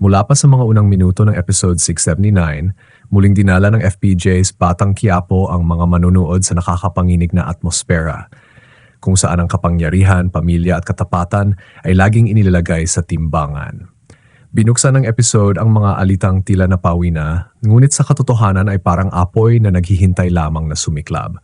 Mula pa sa mga unang minuto ng episode 679, muling dinala ng FPJ's Batang Quiapo ang mga manunood sa nakakapanginig na atmosfera, kung saan ang kapangyarihan, pamilya at katapatan ay laging inilalagay sa timbangan. Binuksan ng episode ang mga alitang tila na, ngunit sa katotohanan ay parang apoy na naghihintay lamang na sumiklab.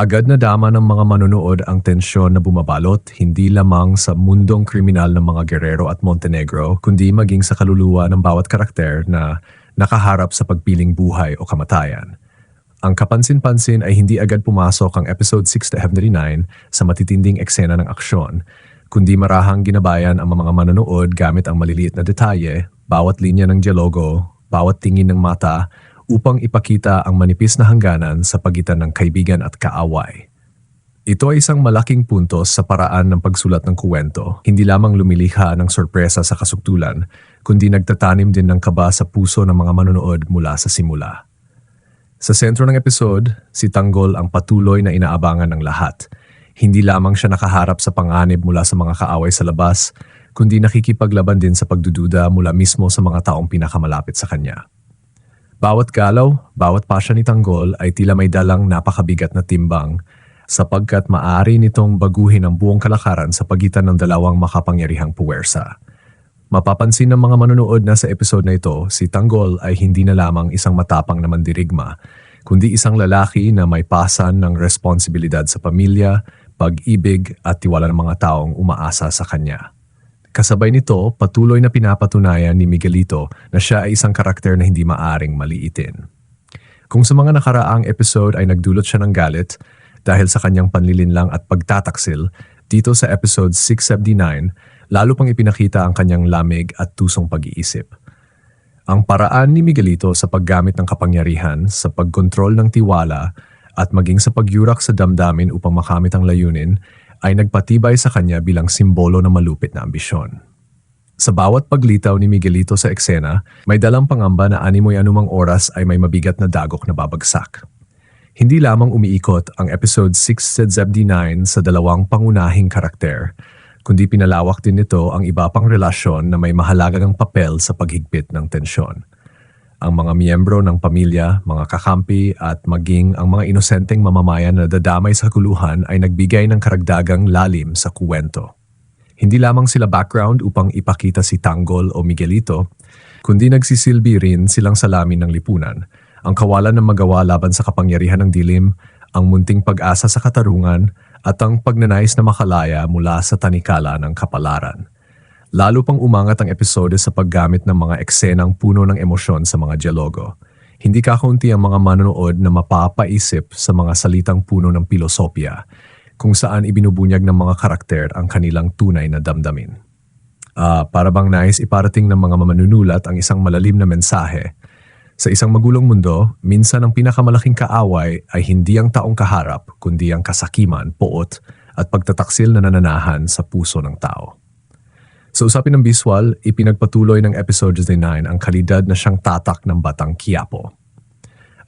Agad na dama ng mga manunood ang tensyon na bumabalot hindi lamang sa mundong kriminal ng mga Guerrero at Montenegro, kundi maging sa kaluluwa ng bawat karakter na nakaharap sa pagpiling buhay o kamatayan. Ang kapansin-pansin ay hindi agad pumasok ang episode 679 sa matitinding eksena ng aksyon, kundi marahang ginabayan ang mga manonood gamit ang maliliit na detalye, bawat linya ng dialogo, bawat tingin ng mata, upang ipakita ang manipis na hangganan sa pagitan ng kaibigan at kaaway. Ito ay isang malaking puntos sa paraan ng pagsulat ng kuwento, hindi lamang lumilikha ng sorpresa sa kasuktulan, kundi nagtatanim din ng kaba sa puso ng mga manonood mula sa simula. Sa sentro ng episode, si Tanggol ang patuloy na inaabangan ng lahat. Hindi lamang siya nakaharap sa panganib mula sa mga kaaway sa labas, kundi nakikipaglaban din sa pagdududa mula mismo sa mga taong pinakamalapit sa kanya. Bawat galaw, bawat pasya ni Tanggol ay tila may dalang napakabigat na timbang sapagkat maaari nitong baguhin ang buong kalakaran sa pagitan ng dalawang makapangyarihang puwersa. Mapapansin ng mga manonood na sa episode na ito, si Tanggol ay hindi na lamang isang matapang na mandirigma, kundi isang lalaki na may pasan ng responsibilidad sa pamilya, pag-ibig at tiwala ng mga taong umaasa sa kanya. Kasabay nito, patuloy na pinapatunayan ni Miguelito na siya ay isang karakter na hindi maaring maliitin. Kung sa mga nakaraang episode ay nagdulot siya ng galit dahil sa kanyang panlilinlang at pagtataksil, dito sa episode 679, lalo pang ipinakita ang kanyang lamig at tusong pag-iisip. Ang paraan ni Miguelito sa paggamit ng kapangyarihan, sa pagkontrol ng tiwala, at maging sa pagyurak sa damdamin upang makamit ang layunin ay nagpatibay sa kanya bilang simbolo ng malupit na ambisyon. Sa bawat paglitaw ni Miguelito sa eksena, may dalang pangamba na animoy anumang oras ay may mabigat na dagok na babagsak. Hindi lamang umiikot ang episode 679 sa dalawang pangunahing karakter, kundi pinalawak din nito ang iba pang relasyon na may mahalagang papel sa paghigpit ng tensyon. Ang mga miyembro ng pamilya, mga kakampi at maging ang mga inosenteng mamamayan na dadamay sa kuluhan ay nagbigay ng karagdagang lalim sa kuwento. Hindi lamang sila background upang ipakita si Tanggol o Miguelito, kundi nagsisilbi rin silang salamin ng lipunan, ang kawalan ng magawa laban sa kapangyarihan ng dilim, ang munting pag-asa sa katarungan, at ang pagnanais na makalaya mula sa tanikala ng kapalaran. Lalo pang umangat ang episode sa paggamit ng mga eksenang puno ng emosyon sa mga dialogo. Hindi kakaunti ang mga manonood na mapapaisip sa mga salitang puno ng pilosopya, kung saan ibinubunyag ng mga karakter ang kanilang tunay na damdamin. Ah, para bang nais iparating ng mga manunulat ang isang malalim na mensahe. Sa isang magulong mundo, minsan ang pinakamalaking kaaway ay hindi ang taong kaharap, kundi ang kasakiman, poot, at pagtataksil na nananahan sa puso ng tao. Sa usapin ng visual, ipinagpatuloy ng episode 9 ang kalidad na siyang tatak ng Batang Quiapo.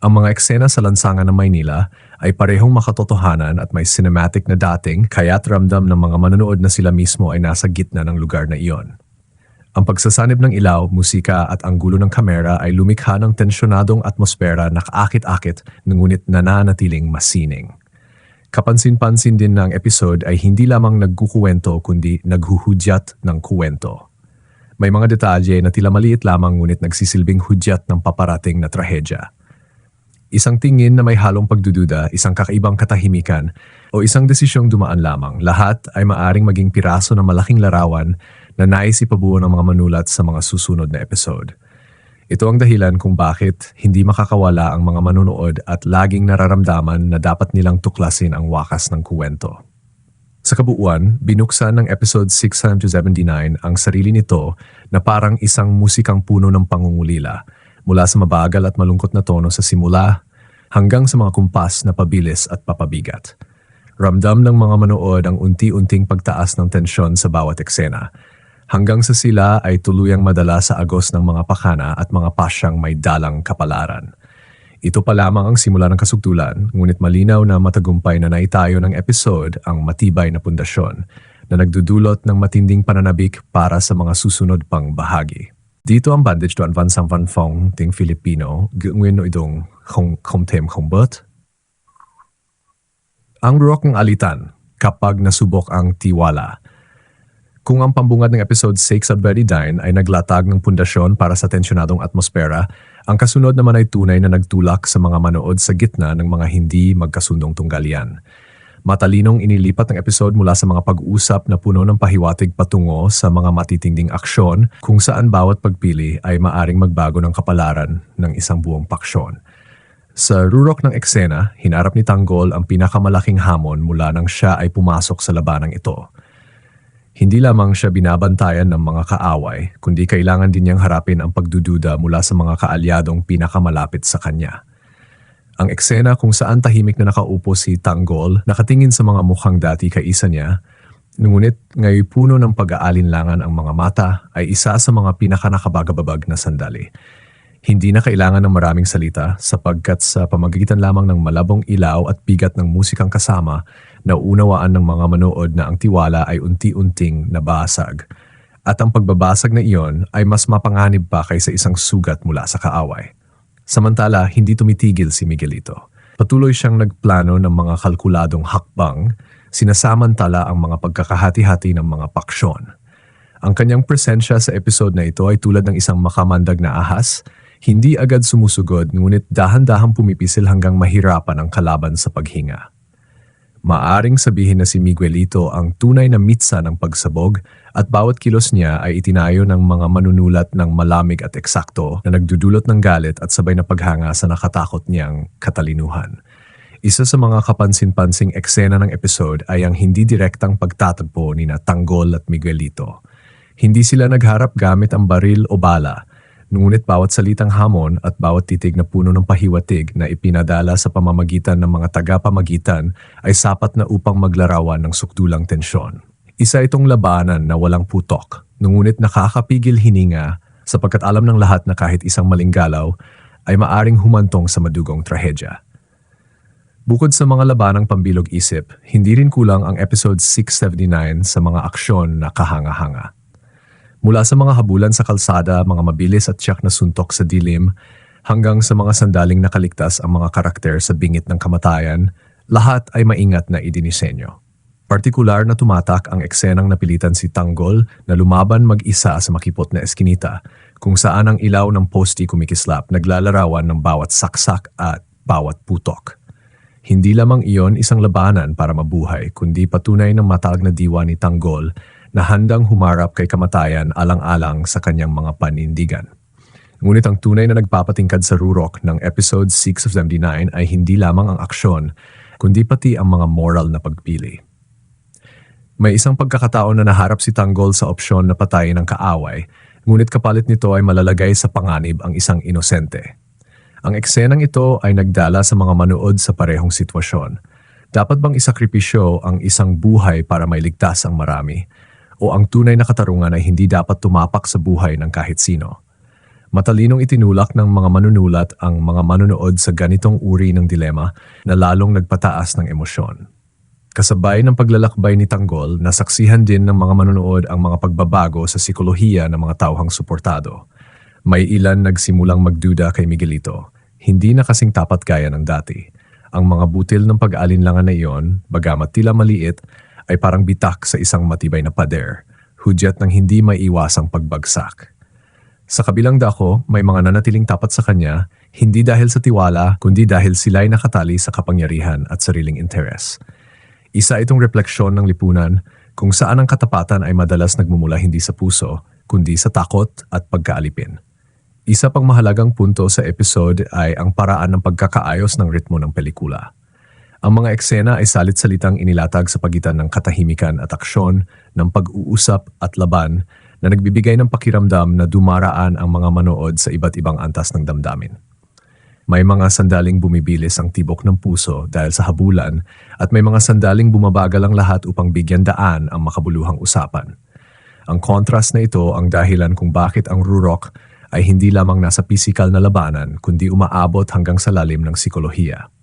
Ang mga eksena sa lansangan ng Maynila ay parehong makatotohanan at may cinematic na dating kaya't ramdam ng mga manonood na sila mismo ay nasa gitna ng lugar na iyon. Ang pagsasanib ng ilaw, musika at ang gulo ng kamera ay lumikha ng tensyonadong atmosfera na kaakit-akit ngunit nananatiling masining. Kapansin-pansin din ng episode ay hindi lamang nagkukuwento kundi naghuhudyat ng kuwento. May mga detalye na tila maliit lamang ngunit nagsisilbing hudyat ng paparating na trahedya. Isang tingin na may halong pagdududa, isang kakaibang katahimikan, o isang desisyong dumaan lamang, lahat ay maaring maging piraso ng malaking larawan na nais ipabuo ng mga manulat sa mga susunod na episode. Ito ang dahilan kung bakit hindi makakawala ang mga manunood at laging nararamdaman na dapat nilang tuklasin ang wakas ng kuwento. Sa kabuuan, binuksan ng episode 679 ang sarili nito na parang isang musikang puno ng pangungulila mula sa mabagal at malungkot na tono sa simula hanggang sa mga kumpas na pabilis at papabigat. Ramdam ng mga manood ang unti-unting pagtaas ng tensyon sa bawat eksena hanggang sa sila ay tuluyang madala sa agos ng mga pakana at mga pasyang may dalang kapalaran. Ito pa lamang ang simula ng kasugtulan, ngunit malinaw na matagumpay na naitayo ng episode ang matibay na pundasyon na nagdudulot ng matinding pananabik para sa mga susunod pang bahagi. Dito ang bandage to advance ang van fong ting Filipino, gawin no idong kong komtem kombot. Ang rurok ng alitan kapag nasubok ang tiwala. Kung ang pambungad ng episode 6 of Betty Dine ay naglatag ng pundasyon para sa tensyonadong atmosfera, ang kasunod naman ay tunay na nagtulak sa mga manood sa gitna ng mga hindi magkasundong tunggalian. Matalinong inilipat ng episode mula sa mga pag-usap na puno ng pahiwatig patungo sa mga matitinding aksyon kung saan bawat pagpili ay maaring magbago ng kapalaran ng isang buong paksyon. Sa rurok ng eksena, hinarap ni Tanggol ang pinakamalaking hamon mula nang siya ay pumasok sa labanang ito. Hindi lamang siya binabantayan ng mga kaaway, kundi kailangan din niyang harapin ang pagdududa mula sa mga kaalyadong pinakamalapit sa kanya. Ang eksena kung saan tahimik na nakaupo si Tanggol, nakatingin sa mga mukhang dati kaisa niya, ngunit ngayon puno ng pag-aalinlangan ang mga mata ay isa sa mga pinakanakabagababag na sandali. Hindi na kailangan ng maraming salita sapagkat sa pamagitan lamang ng malabong ilaw at bigat ng musikang kasama, nauunawaan ng mga manood na ang tiwala ay unti-unting nabasag. At ang pagbabasag na iyon ay mas mapanganib pa kaysa isang sugat mula sa kaaway. Samantala, hindi tumitigil si Miguelito. Patuloy siyang nagplano ng mga kalkuladong hakbang, sinasamantala ang mga pagkakahati-hati ng mga paksyon. Ang kanyang presensya sa episode na ito ay tulad ng isang makamandag na ahas, hindi agad sumusugod ngunit dahan-dahang pumipisil hanggang mahirapan ang kalaban sa paghinga. Maaring sabihin na si Miguelito ang tunay na mitsa ng pagsabog at bawat kilos niya ay itinayo ng mga manunulat ng malamig at eksakto na nagdudulot ng galit at sabay na paghanga sa nakatakot niyang katalinuhan. Isa sa mga kapansin-pansing eksena ng episode ay ang hindi direktang pagtatagpo ni na Tanggol at Miguelito. Hindi sila nagharap gamit ang baril o bala, Ngunit bawat salitang hamon at bawat titig na puno ng pahiwatig na ipinadala sa pamamagitan ng mga tagapamagitan ay sapat na upang maglarawan ng sukdulang tensyon. Isa itong labanan na walang putok, ngunit nakakapigil hininga sapagkat alam ng lahat na kahit isang maling galaw ay maaring humantong sa madugong trahedya. Bukod sa mga labanang pambilog isip, hindi rin kulang ang episode 679 sa mga aksyon na kahanga-hanga. Mula sa mga habulan sa kalsada, mga mabilis at tiyak na suntok sa dilim, hanggang sa mga sandaling nakaligtas ang mga karakter sa bingit ng kamatayan, lahat ay maingat na idinisenyo. Partikular na tumatak ang eksenang napilitan si Tanggol na lumaban mag-isa sa makipot na eskinita, kung saan ang ilaw ng posti kumikislap naglalarawan ng bawat saksak at bawat putok. Hindi lamang iyon isang labanan para mabuhay, kundi patunay ng matag na diwa ni Tanggol na handang humarap kay kamatayan alang-alang sa kanyang mga panindigan. Ngunit ang tunay na nagpapatingkad sa rurok ng episode 6 of 79 ay hindi lamang ang aksyon, kundi pati ang mga moral na pagpili. May isang pagkakataon na naharap si Tanggol sa opsyon na patayin ng kaaway, ngunit kapalit nito ay malalagay sa panganib ang isang inosente. Ang eksenang ito ay nagdala sa mga manood sa parehong sitwasyon. Dapat bang isakripisyo ang isang buhay para mailigtas ang marami? O ang tunay na katarungan ay hindi dapat tumapak sa buhay ng kahit sino. Matalinong itinulak ng mga manunulat ang mga manunood sa ganitong uri ng dilema na lalong nagpataas ng emosyon. Kasabay ng paglalakbay ni Tanggol, nasaksihan din ng mga manunood ang mga pagbabago sa sikolohiya ng mga tauhang suportado. May ilan nagsimulang magduda kay Miguelito, hindi na kasing tapat gaya ng dati. Ang mga butil ng pag-aalinlangan na iyon, bagamat tila maliit, ay parang bitak sa isang matibay na pader, hudyat ng hindi may iwasang pagbagsak. Sa kabilang dako, may mga nanatiling tapat sa kanya, hindi dahil sa tiwala, kundi dahil sila'y nakatali sa kapangyarihan at sariling interes. Isa itong refleksyon ng lipunan kung saan ang katapatan ay madalas nagmumula hindi sa puso, kundi sa takot at pagkaalipin. Isa pang mahalagang punto sa episode ay ang paraan ng pagkakaayos ng ritmo ng pelikula. Ang mga eksena ay salit-salitang inilatag sa pagitan ng katahimikan at aksyon, ng pag-uusap at laban na nagbibigay ng pakiramdam na dumaraan ang mga manood sa iba't ibang antas ng damdamin. May mga sandaling bumibilis ang tibok ng puso dahil sa habulan at may mga sandaling bumabagal ang lahat upang bigyan daan ang makabuluhang usapan. Ang kontrast na ito ang dahilan kung bakit ang Rurok ay hindi lamang nasa pisikal na labanan kundi umaabot hanggang sa lalim ng sikolohiya.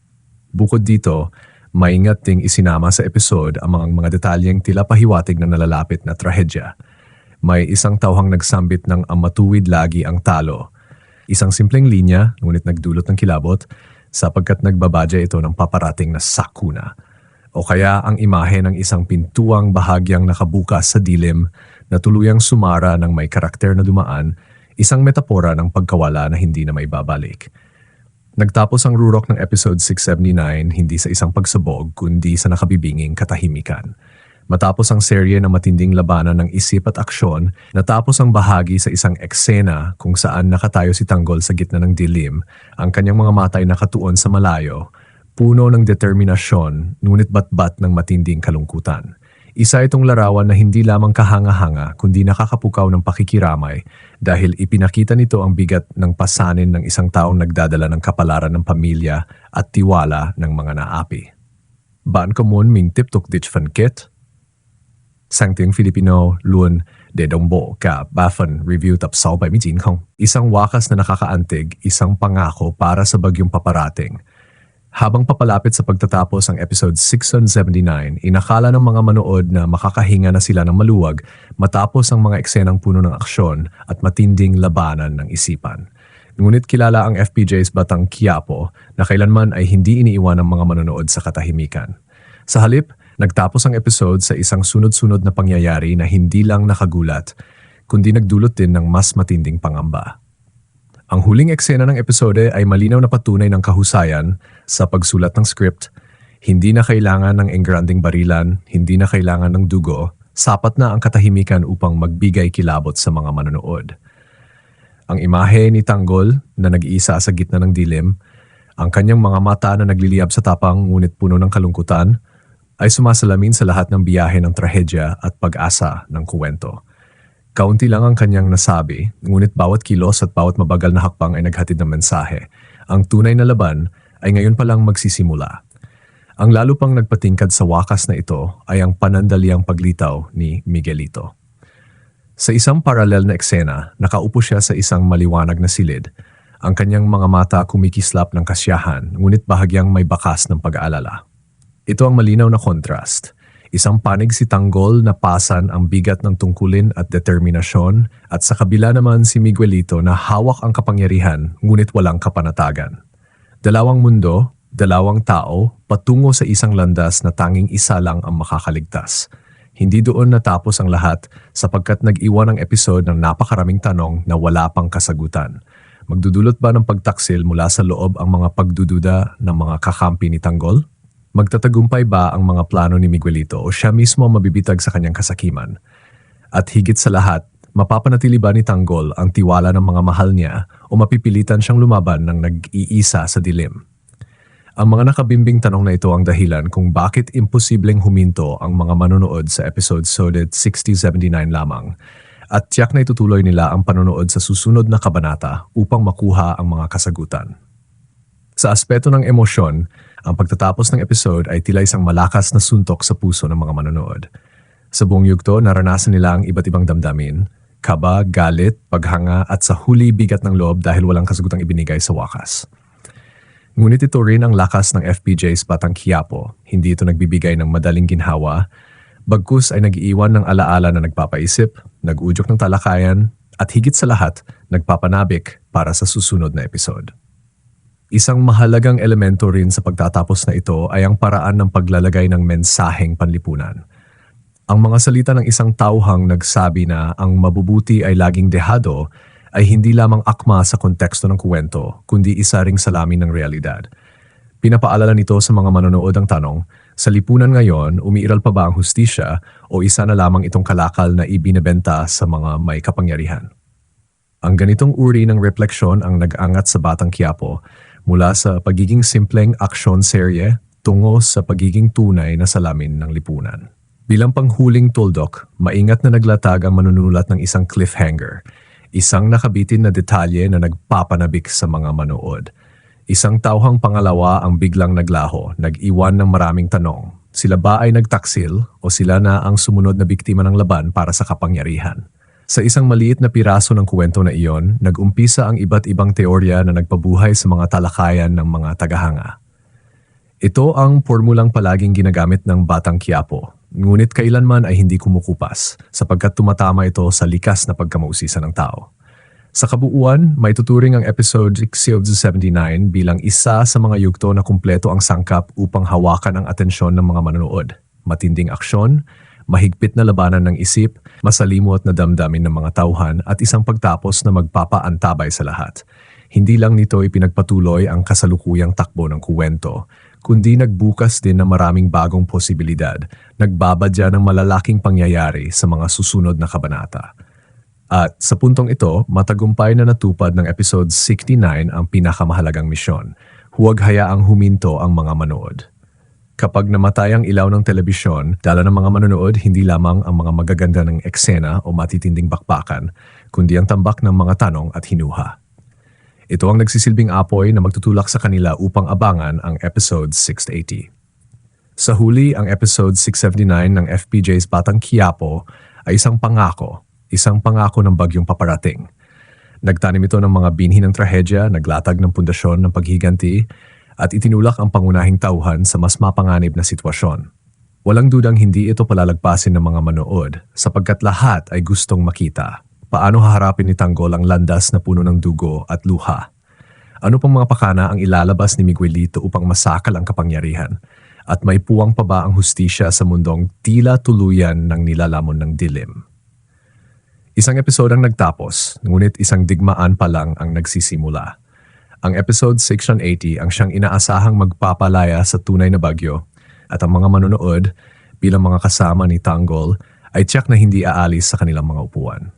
Bukod dito, maingat ding isinama sa episode ang mga, mga detalyeng tila pahiwatig na nalalapit na trahedya. may isang tauhang nagsambit ng ang matuwid lagi ang talo. Isang simpleng linya, ngunit nagdulot ng kilabot, sapagkat nagbabadya ito ng paparating na sakuna. O kaya ang imahe ng isang pintuang bahagyang nakabukas sa dilim na tuluyang sumara ng may karakter na dumaan, isang metapora ng pagkawala na hindi na may babalik. Nagtapos ang rurok ng episode 679 hindi sa isang pagsabog kundi sa nakabibinging katahimikan. Matapos ang serye ng matinding labanan ng isip at aksyon, natapos ang bahagi sa isang eksena kung saan nakatayo si Tanggol sa gitna ng dilim, ang kanyang mga mata ay nakatuon sa malayo, puno ng determinasyon, ngunit batbat ng matinding kalungkutan. Isa itong larawan na hindi lamang kahanga-hanga kundi nakakapukaw ng pakikiramay dahil ipinakita nito ang bigat ng pasanin ng isang taong nagdadala ng kapalaran ng pamilya at tiwala ng mga naapi. Baan ko mun min tiptok dich fan kit? Sang tiếng Filipino luôn để đồng bộ cả ba phần review tập 679 không? Isang wakas na nakakaantig, isang pangako para sa bagyong paparating. Habang papalapit sa pagtatapos ang episode 679, inakala ng mga manood na makakahinga na sila ng maluwag matapos ang mga eksenang puno ng aksyon at matinding labanan ng isipan. Ngunit kilala ang FPJ's Batang Quiapo na kailanman ay hindi iniiwan ng mga manonood sa katahimikan. Sa halip, nagtapos ang episode sa isang sunod-sunod na pangyayari na hindi lang nakagulat, kundi nagdulot din ng mas matinding pangamba. Ang huling eksena ng episode ay malinaw na patunay ng kahusayan sa pagsulat ng script. Hindi na kailangan ng engranding barilan, hindi na kailangan ng dugo, sapat na ang katahimikan upang magbigay kilabot sa mga manonood. Ang imahe ni Tanggol na nag-iisa sa gitna ng dilim, ang kanyang mga mata na nagliliyab sa tapang ngunit puno ng kalungkutan, ay sumasalamin sa lahat ng biyahe ng trahedya at pag-asa ng kuwento. Kaunti lang ang kanyang nasabi, ngunit bawat kilos at bawat mabagal na hakbang ay naghatid ng mensahe. Ang tunay na laban ay ngayon pa lang magsisimula. Ang lalo pang nagpatingkad sa wakas na ito ay ang panandaliang paglitaw ni Miguelito. Sa isang paralel na eksena, nakaupo siya sa isang maliwanag na silid. Ang kanyang mga mata kumikislap ng kasyahan, ngunit bahagyang may bakas ng pag-aalala. Ito ang malinaw na contrast. Isang panig si Tanggol na pasan ang bigat ng tungkulin at determinasyon at sa kabila naman si Miguelito na hawak ang kapangyarihan ngunit walang kapanatagan. Dalawang mundo, dalawang tao, patungo sa isang landas na tanging isa lang ang makakaligtas. Hindi doon natapos ang lahat sapagkat nag-iwan ang episode ng napakaraming tanong na wala pang kasagutan. Magdudulot ba ng pagtaksil mula sa loob ang mga pagdududa ng mga kakampi ni Tanggol? Magtatagumpay ba ang mga plano ni Miguelito o siya mismo mabibitag sa kanyang kasakiman? At higit sa lahat, mapapanatili ba ni Tanggol ang tiwala ng mga mahal niya o mapipilitan siyang lumaban ng nag-iisa sa dilim? Ang mga nakabimbing tanong na ito ang dahilan kung bakit imposibleng huminto ang mga manonood sa episode Soded 6079 lamang at tiyak na itutuloy nila ang panonood sa susunod na kabanata upang makuha ang mga kasagutan. Sa aspeto ng emosyon, ang pagtatapos ng episode ay tila isang malakas na suntok sa puso ng mga manonood. Sa buong yugto, naranasan nila ang iba't ibang damdamin, kaba, galit, paghanga at sa huli bigat ng loob dahil walang kasagutang ibinigay sa wakas. Ngunit ito rin ang lakas ng FPJ's Batang Quiapo. Hindi ito nagbibigay ng madaling ginhawa, bagkus ay nag-iiwan ng alaala na nagpapaisip, nag-udyok ng talakayan, at higit sa lahat, nagpapanabik para sa susunod na episode. Isang mahalagang elemento rin sa pagtatapos na ito ay ang paraan ng paglalagay ng mensaheng panlipunan. Ang mga salita ng isang tauhang nagsabi na ang mabubuti ay laging dehado ay hindi lamang akma sa konteksto ng kuwento, kundi isa ring salamin ng realidad. Pinapaalala nito sa mga manonood ang tanong, sa lipunan ngayon, umiiral pa ba ang hustisya o isa na lamang itong kalakal na ibinebenta sa mga may kapangyarihan? Ang ganitong uri ng refleksyon ang nag-angat sa Batang Quiapo mula sa pagiging simpleng aksyon serye tungo sa pagiging tunay na salamin ng lipunan. Bilang panghuling tuldok, maingat na naglatag ang manunulat ng isang cliffhanger, isang nakabitin na detalye na nagpapanabik sa mga manood. Isang tauhang pangalawa ang biglang naglaho, nag-iwan ng maraming tanong. Sila ba ay nagtaksil o sila na ang sumunod na biktima ng laban para sa kapangyarihan? Sa isang maliit na piraso ng kwento na iyon, nag-umpisa ang iba't ibang teorya na nagpabuhay sa mga talakayan ng mga tagahanga. Ito ang formulang palaging ginagamit ng Batang Quiapo. ngunit kailanman ay hindi kumukupas sapagkat tumatama ito sa likas na pagkamausisan ng tao. Sa kabuuan, may tuturing ang episode 60 of the 79 bilang isa sa mga yugto na kumpleto ang sangkap upang hawakan ang atensyon ng mga manonood. Matinding aksyon, mahigpit na labanan ng isip, masalimot na damdamin ng mga tauhan at isang pagtapos na magpapaantabay sa lahat. Hindi lang nito ipinagpatuloy ang kasalukuyang takbo ng kuwento, kundi nagbukas din ng maraming bagong posibilidad, nagbabadya ng malalaking pangyayari sa mga susunod na kabanata. At sa puntong ito, matagumpay na natupad ng episode 69 ang pinakamahalagang misyon. Huwag hayaang huminto ang mga manood. Kapag namatay ang ilaw ng telebisyon, dala ng mga manonood hindi lamang ang mga magaganda ng eksena o matitinding bakbakan, kundi ang tambak ng mga tanong at hinuha. Ito ang nagsisilbing apoy na magtutulak sa kanila upang abangan ang episode 680. Sa huli, ang episode 679 ng FPJ's Batang Quiapo ay isang pangako, isang pangako ng bagyong paparating. Nagtanim ito ng mga binhi ng trahedya, naglatag ng pundasyon ng paghiganti, at itinulak ang pangunahing tauhan sa mas mapanganib na sitwasyon. Walang dudang hindi ito palalagpasin ng mga manood sapagkat lahat ay gustong makita. Paano haharapin ni Tanggol ang landas na puno ng dugo at luha? Ano pang mga pakana ang ilalabas ni Miguelito upang masakal ang kapangyarihan? At may puwang pa ba ang hustisya sa mundong tila tuluyan ng nilalamon ng dilim? Isang episode ang nagtapos, ngunit isang digmaan pa lang ang nagsisimula. Ang episode 680 ang siyang inaasahang magpapalaya sa tunay na bagyo at ang mga manonood bilang mga kasama ni Tanggol ay tiyak na hindi aalis sa kanilang mga upuan.